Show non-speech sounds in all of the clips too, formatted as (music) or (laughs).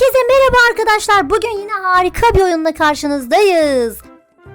Herkese merhaba arkadaşlar. Bugün yine harika bir oyunla karşınızdayız.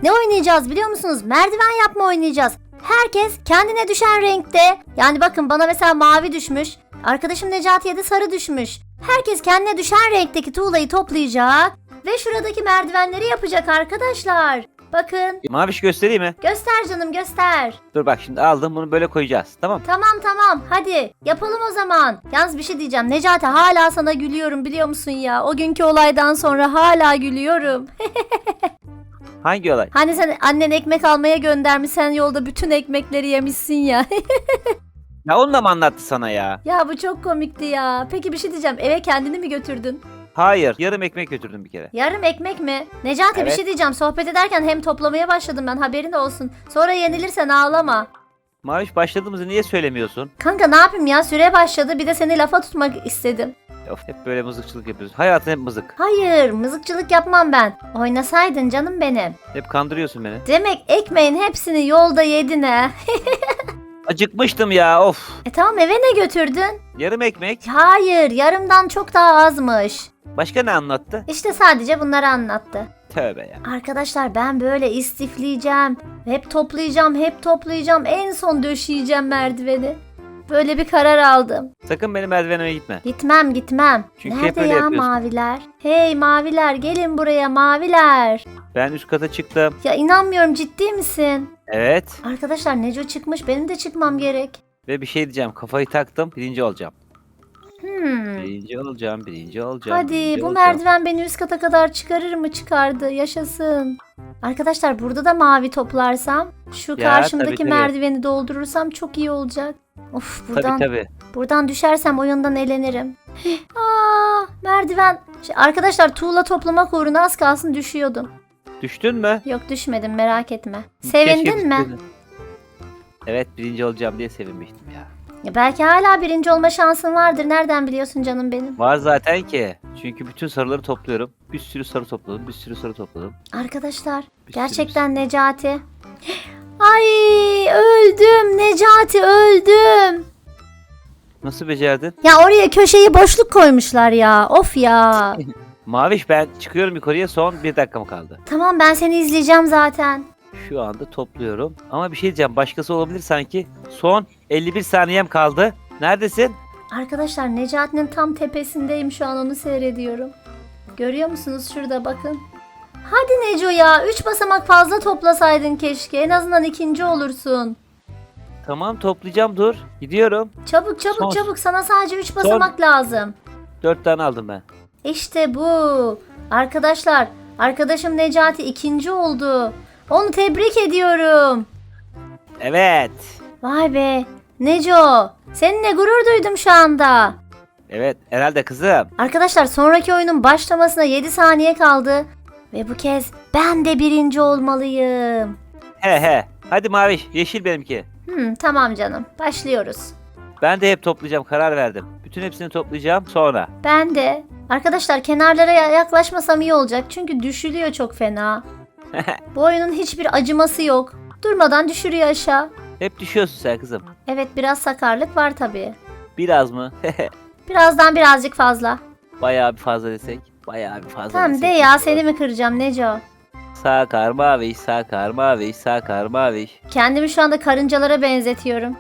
Ne oynayacağız biliyor musunuz? Merdiven yapma oynayacağız. Herkes kendine düşen renkte. Yani bakın bana mesela mavi düşmüş. Arkadaşım Necati'ye de sarı düşmüş. Herkes kendine düşen renkteki tuğlayı toplayacak. Ve şuradaki merdivenleri yapacak arkadaşlar. Bakın. Maviş göstereyim mi? Göster canım göster. Dur bak şimdi aldım bunu böyle koyacağız. Tamam. Tamam tamam hadi yapalım o zaman. Yalnız bir şey diyeceğim. Necati hala sana gülüyorum biliyor musun ya? O günkü olaydan sonra hala gülüyorum. (laughs) Hangi olay? Hani sen annen ekmek almaya göndermiş sen yolda bütün ekmekleri yemişsin ya. (laughs) Ya onu da mı anlattı sana ya? ya bu çok komikti ya. Peki bir şey diyeceğim. Eve kendini mi götürdün? Hayır. Yarım ekmek götürdüm bir kere. Yarım ekmek mi? Necati bir Evet. şey diyeceğim. Sohbet ederken hem toplamaya başladım ben haberin olsun. Sonra yenilirsen ağlama. Maviş başladığımızı niye söylemiyorsun? Kanka ne yapayım ya süre başladı bir de seni lafa tutmak istedim. Of hep böyle mızıkçılık yapıyorsun. Hayatın hep mızık. Hayır mızıkçılık yapmam ben. Oynasaydın canım benim. Hep kandırıyorsun beni. Demek ekmeğin hepsini yolda yedin he. (laughs) Acıkmıştım ya of. E tamam eve ne götürdün? Yarım ekmek. Hayır yarımdan çok daha azmış. Başka ne anlattı? İşte sadece bunları anlattı. Tövbe ya. Arkadaşlar ben böyle istifleyeceğim. Hep toplayacağım, hep toplayacağım. En son döşeyeceğim merdiveni. Böyle bir karar aldım. Sakın benim merdivenime gitme. Gitmem gitmem. Çünkü hep Nerede öyle ya yapıyorsun. maviler? Hey maviler gelin buraya maviler. Ben üst kata çıktım. Ya inanmıyorum ciddi misin? Evet. Arkadaşlar Neco çıkmış benim de çıkmam gerek. Ve bir şey diyeceğim. Kafayı taktım. Birinci olacağım. Hmm. Birinci olacağım. Birinci olacağım. Hadi birinci bu olacağım. merdiven beni üst kata kadar çıkarır mı? Çıkardı. Yaşasın. Arkadaşlar burada da mavi toplarsam şu Ya, karşımdaki tabii, tabii. merdiveni doldurursam çok iyi olacak. Of buradan Tabii tabii. buradan düşersem oyundan elenirim. (gasps) Aa, merdiven. Şey, arkadaşlar tuğla toplamak uğruna az kalsın düşüyordum. Düştün mü? Yok düşmedim merak etme. Keşke Sevindin mi? düşseydin. Evet birinci olacağım diye sevinmiştim ya. Ya belki hala birinci olma şansın vardır. Nereden biliyorsun canım benim? Var zaten ki. Çünkü bütün sarıları topluyorum. Bir sürü sarı topladım. Bir sürü sarı topladım. Arkadaşlar Bir gerçekten Necati. (gasps) Ay öldüm Necati öldüm. Nasıl becerdin? Ya oraya köşeyi boşluk koymuşlar ya. Of ya. (laughs) Maviş ben çıkıyorum yukarıya son bir dakikam kaldı. tamam ben seni izleyeceğim zaten. Şu anda topluyorum. Ama bir şey diyeceğim. Başkası olabilir sanki. Son 51 saniyem kaldı. Neredesin? Arkadaşlar Necati'nin tam tepesindeyim şu an onu seyrediyorum. Görüyor musunuz şurada bakın. Hadi Neco ya 3 basamak fazla toplasaydın keşke. En azından ikinci olursun. Tamam toplayacağım dur. Gidiyorum. Çabuk çabuk Son. çabuk sana sadece 3 basamak lazım. 4 tane aldım ben. İşte bu. Arkadaşlar, arkadaşım Necati ikinci oldu. Onu tebrik ediyorum. Evet. Vay be. Neco, seninle gurur duydum şu anda. Evet herhalde kızım. Arkadaşlar sonraki oyunun başlamasına 7 saniye kaldı. Ve bu kez ben de birinci olmalıyım. He he. Hadi Maviş yeşil benimki. Hmm, tamam canım. Başlıyoruz. Ben de hep toplayacağım karar verdim. Bütün hepsini toplayacağım sonra. Ben de. Arkadaşlar kenarlara ya- yaklaşmasam iyi olacak. Çünkü düşülüyor çok fena. Bu oyunun hiçbir acıması yok. Durmadan düşürüyor aşağı. Hep düşüyorsun sen kızım. Evet biraz sakarlık var tabii. Biraz mı? (laughs) Birazdan birazcık fazla. Bayağı bir fazla desek. Bayağı bir fazla Tamam de desek. ya seni mi kıracağım Neco? Sakar maviş, sakar maviş, sakar maviş. Kendimi şu anda karıncalara benzetiyorum.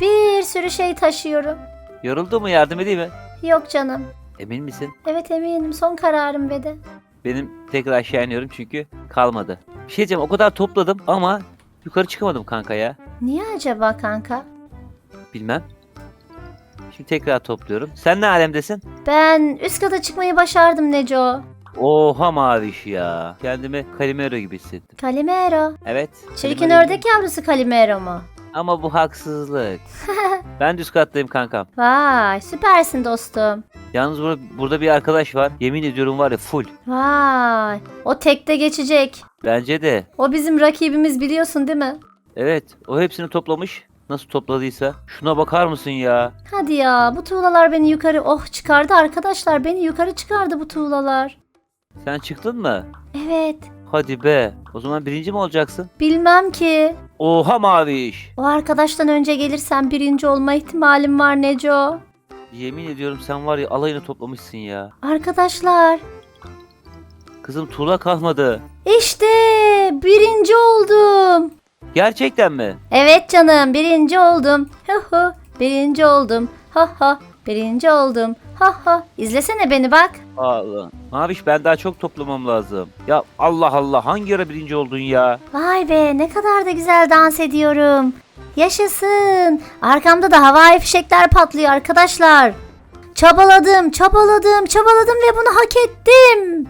Bir sürü şey taşıyorum. Yoruldu mu yardım edeyim mi? Yok canım. Emin misin? Evet eminim son kararım ve de. Benim tekrar aşağı iniyorum çünkü kalmadı. Bir şey diyeceğim o kadar topladım ama yukarı çıkamadım kanka ya. Niye acaba kanka? Bilmem. Şimdi tekrar topluyorum. Sen ne alemdesin? Ben üst kata çıkmayı başardım Neco. Oha maviş ya. Kendimi Calimero gibi hissettim. Calimero. Evet. Çirkin Calimero ördek yavrusu Calimero mu? Ama bu haksızlık. (laughs) ben düz kattayım kankam. Vay süpersin dostum. Yalnız burada, burada bir arkadaş var. Yemin ediyorum var ya full. Vay. O tekte geçecek. Bence de. O bizim rakibimiz biliyorsun değil mi? Evet. O hepsini toplamış. Nasıl topladıysa. Şuna bakar mısın ya? Hadi ya bu tuğlalar beni yukarı oh çıkardı arkadaşlar beni yukarı çıkardı bu tuğlalar. Sen çıktın mı? Evet Hadi be. O zaman birinci mi olacaksın? bilmem ki. Oha maviş. O arkadaştan önce gelirsem birinci olma ihtimalim var Neco. Yemin ediyorum sen var ya alayını toplamışsın ya. Arkadaşlar Kızım tuğla kalmadı. işte birinci oldum. Gerçekten mi? Evet canım birinci oldum. Hu hu birinci oldum. Ha ha birinci oldum. Ha ha izlesene beni bak. Allah. Maviş ben daha çok toplamam lazım. Ya Allah Allah hangi ara birinci oldun ya? Vay be ne kadar da güzel dans ediyorum. Yaşasın. Arkamda da havai fişekler patlıyor arkadaşlar. Çabaladım, çabaladım, çabaladım ve bunu hak ettim.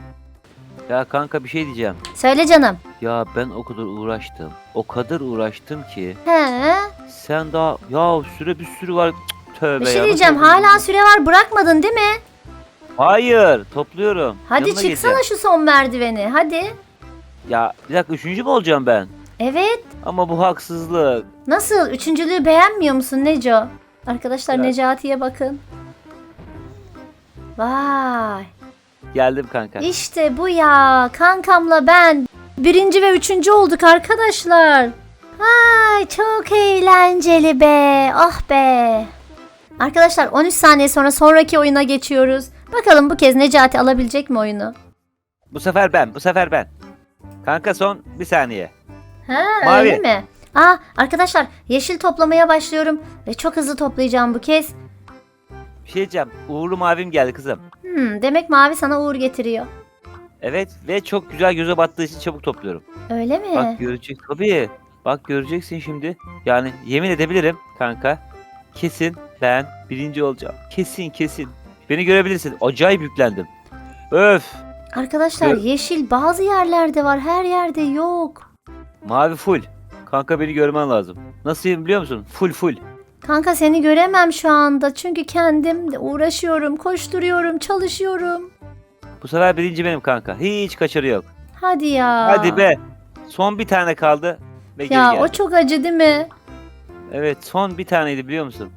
Ya kanka bir şey diyeceğim. Söyle canım. Ya ben o kadar uğraştım. O kadar uğraştım ki. He? Sen daha ya süre bir sürü var. Cık, tövbe Bir şey ya. diyeceğim. Hala süre var bırakmadın değil mi? Hayır topluyorum. Hadi Yanına çıksana geleceğim. şu son merdiveni. Hadi. Ya bir dakika üçüncü mü olacağım ben? Evet. Ama bu haksızlık. Nasıl? Üçüncülüğü beğenmiyor musun Neco? Arkadaşlar Evet. Necati'ye bakın. Vay. Geldim kanka. İşte bu ya. Kankamla ben birinci ve üçüncü olduk arkadaşlar. Ay çok eğlenceli be. Ah be. Arkadaşlar 13 saniye sonra sonraki oyuna geçiyoruz. Bakalım bu kez Necati alabilecek mi oyunu? Bu sefer ben. Bu sefer ben. Kanka son bir saniye. Ha Mavi. öyle mi? Aa arkadaşlar yeşil toplamaya başlıyorum ve çok hızlı toplayacağım bu kez. Bir şey diyeceğim. Uğurlu mavim geldi kızım. Hmm, demek mavi sana uğur getiriyor. Evet ve çok güzel göze battığı için çabuk topluyorum. Öyle mi? Bak görecek tabii. Bak göreceksin şimdi. Yani yemin edebilirim kanka. Kesin ben birinci olacağım. Kesin kesin. Beni görebilirsin. Acayip yüklendim. Öf. Arkadaşlar Gör- yeşil bazı yerlerde var her yerde yok. Mavi full. Kanka beni görmen lazım. Nasılyım biliyor musun? Full full. Kanka seni göremem şu anda çünkü kendim de uğraşıyorum, koşturuyorum, çalışıyorum. Bu sefer birinci benim kanka. Hiç kaçarı yok. Hadi ya. Hadi be. Son bir tane kaldı. Ve geri Ya geldim. o çok acı değil mi? Evet son bir taneydi biliyor musun?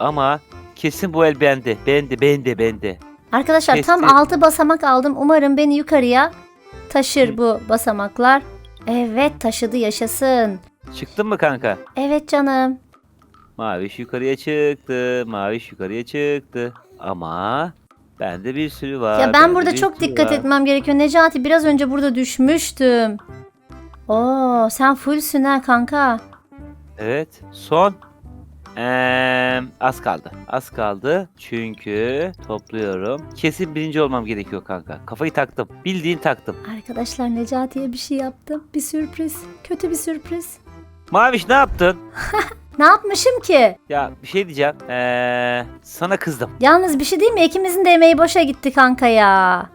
Ama kesin bu el bende. Bende bende bende. Arkadaşlar tam Kesin. 6 basamak aldım. Umarım beni yukarıya taşır bu basamaklar. Evet taşıdı yaşasın. Çıktın mı kanka? Evet canım. Maviş yukarıya çıktı. Maviş yukarıya çıktı. Ama bende bir sürü var. Ya ben bende burada bir çok sürü dikkat var. etmem gerekiyor. Necati biraz önce burada düşmüştüm. Oo sen fullsün ha kanka. Evet. Son. Eee, az kaldı. Az kaldı. Çünkü topluyorum. Kesin birinci olmam gerekiyor kanka. Kafayı taktım. Bildiğin taktım. Arkadaşlar Necati'ye bir şey yaptım. Bir sürpriz. Kötü bir sürpriz. Maviş ne yaptın? (laughs) Ne yapmışım ki? Ya bir şey diyeceğim. Eee, sana kızdım. Yalnız bir şey değil mi? İkimizin de emeği boşa gitti kanka ya.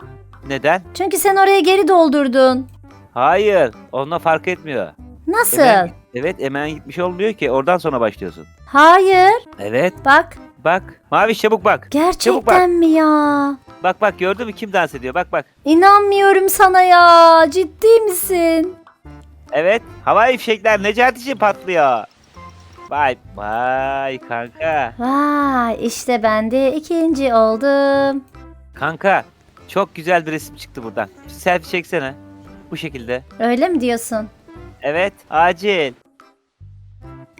Neden? Çünkü sen oraya geri doldurdun. Hayır. Onunla fark etmiyor. Nasıl? Emeğin- evet emeğin gitmiş olmuyor ki. Oradan sonra başlıyorsun. Hayır. Evet. Bak. Bak. Maviş çabuk bak. Çabuk bak. Gerçekten mi ya? Bak bak gördün mü kim dans ediyor? Bak bak. İnanmıyorum sana ya. Ciddi misin? Evet. Havai fişekler Necati için patlıyor. Vay vay kanka. Vay işte ben de ikinci oldum. Kanka çok güzel bir resim çıktı buradan. Selfie çeksene. Bu şekilde. Öyle mi diyorsun? Evet acil.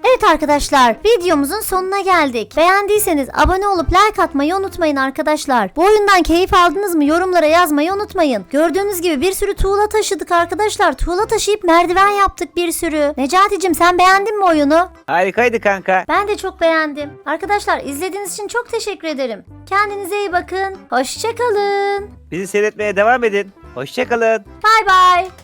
Evet arkadaşlar videomuzun sonuna geldik. Beğendiyseniz abone olup like atmayı unutmayın arkadaşlar. Bu oyundan keyif aldınız mı yorumlara yazmayı unutmayın. Gördüğünüz gibi bir sürü tuğla taşıdık arkadaşlar. Tuğla taşıyıp merdiven yaptık bir sürü. Necati'cim sen beğendin mi oyunu? Harikaydı kanka. Ben de çok beğendim. Arkadaşlar izlediğiniz için çok teşekkür ederim. Kendinize iyi bakın. Hoşçakalın. Bizi seyretmeye devam edin. Hoşçakalın. Bay bay.